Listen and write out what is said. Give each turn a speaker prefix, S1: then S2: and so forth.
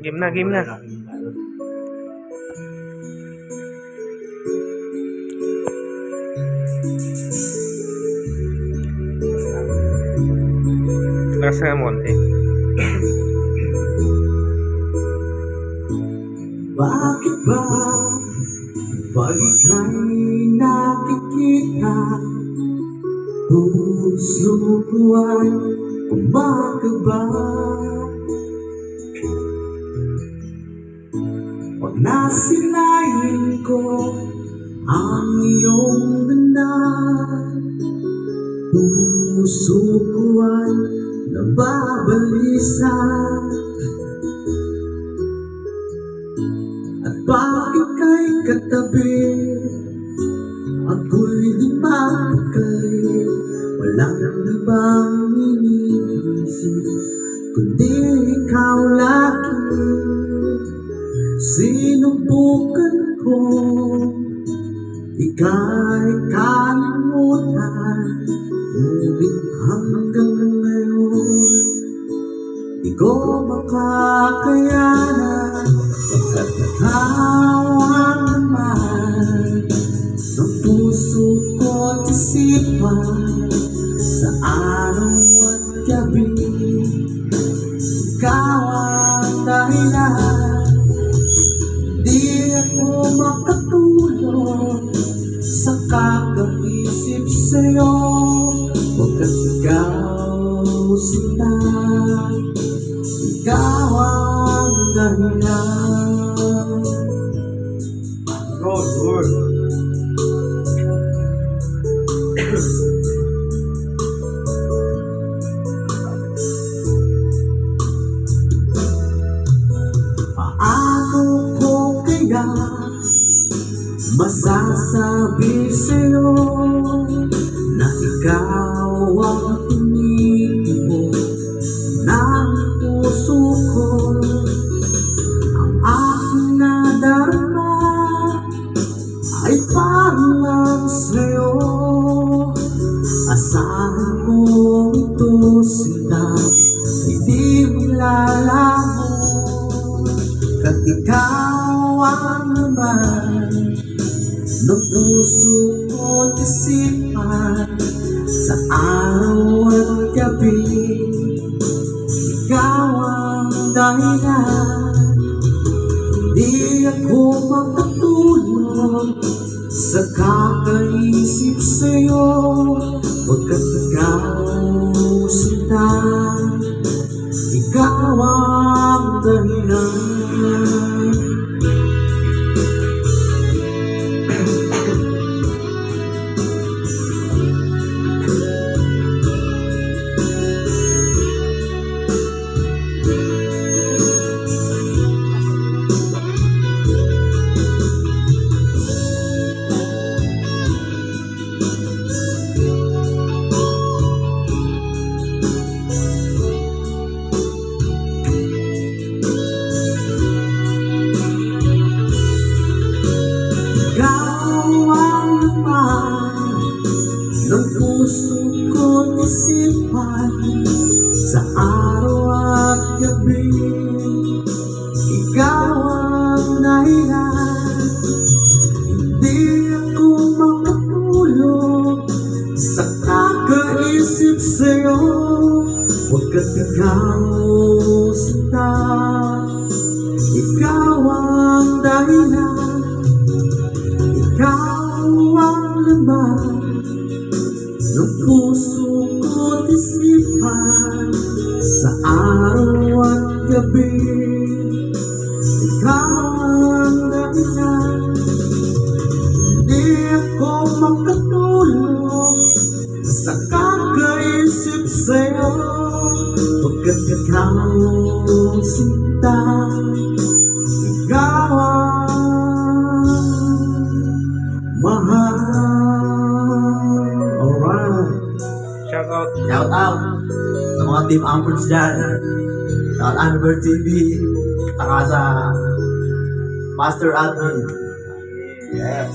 S1: Game na, game na. Lakas nga mo konti.
S2: Bakit ba pag ika'y nakikita Puso ko ay ko ang iyong ganda Puso ko ay nababalisa At bakit kay katabi Ako'y di makakali Walang ibang iniisip Kundi ikaw lagi. Sinubukan Ika'y kalimutan Ngunit hanggang ngayon Di ko makakayanan. Pagkat ikaw ang laman Ng puso ko't isipan sinta ikaw ang dahilan
S3: Roll, roll.
S2: Sila Hindi mo lalaman Kat ikaw ang naman Ng puso ko't isipan Sa araw at gabi. Ikaw ang dahilan Hindi ako makatulog Sa kakaisip sa'yo puso ko't isipan Sa araw at gabi Ikaw ang dahilan. Hindi ako makatulog Sa kakaisip sa'yo. Pagkat ikaw sinta Ikaw ang dahilan. Ikaw ang laman ng puso ko't isipan Sa araw at gabi. Ikaw ang dahilan. Hindi ako makatulog Sa kakaisip sa'yo. Pagkat ikaw sinta Ikaw
S1: Shout out.
S3: Shout out sa mga team Amfords dyan. Sa Anver TV. Saka sa Master Admin. Yes.